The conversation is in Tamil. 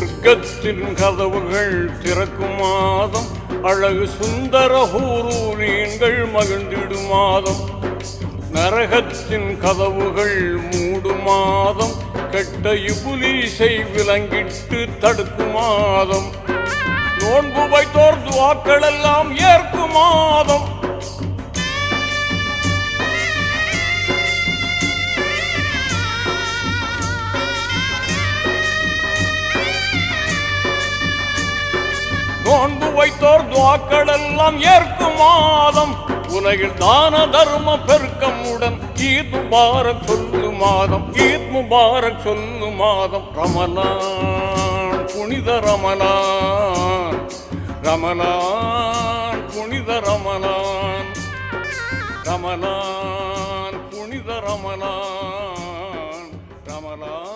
சொர்க்கத்தின் கதவுகள் திறக்கும் மாதம். அழகு சுந்தர ஹூரூரீன்கள் மகிழ்ந்திடும் மாதம். நரகத்தின் கதவுகள் மூடும் மாதம். கெட்ட இபுலீசை விலங்கிட்டு தடுக்கும் மாதம். நோன்பு வைத்தோர் துவாக்கள் எல்லாம் ஏற்குமா நோன்பு வைத்தோர் துவாக்கள் எல்லாம் ஏற்கும் மாதம். உலகில் தான தர்ம பெருக்கமுடன் ஈத் முபாரக் சொல்லு மாதம். ஈத் முபாரக் சொல்லு மாதம். ரமலான் புனித ரமலான். ரமலான் புனித ரமலான். ரமலான் புனித ரமலான்.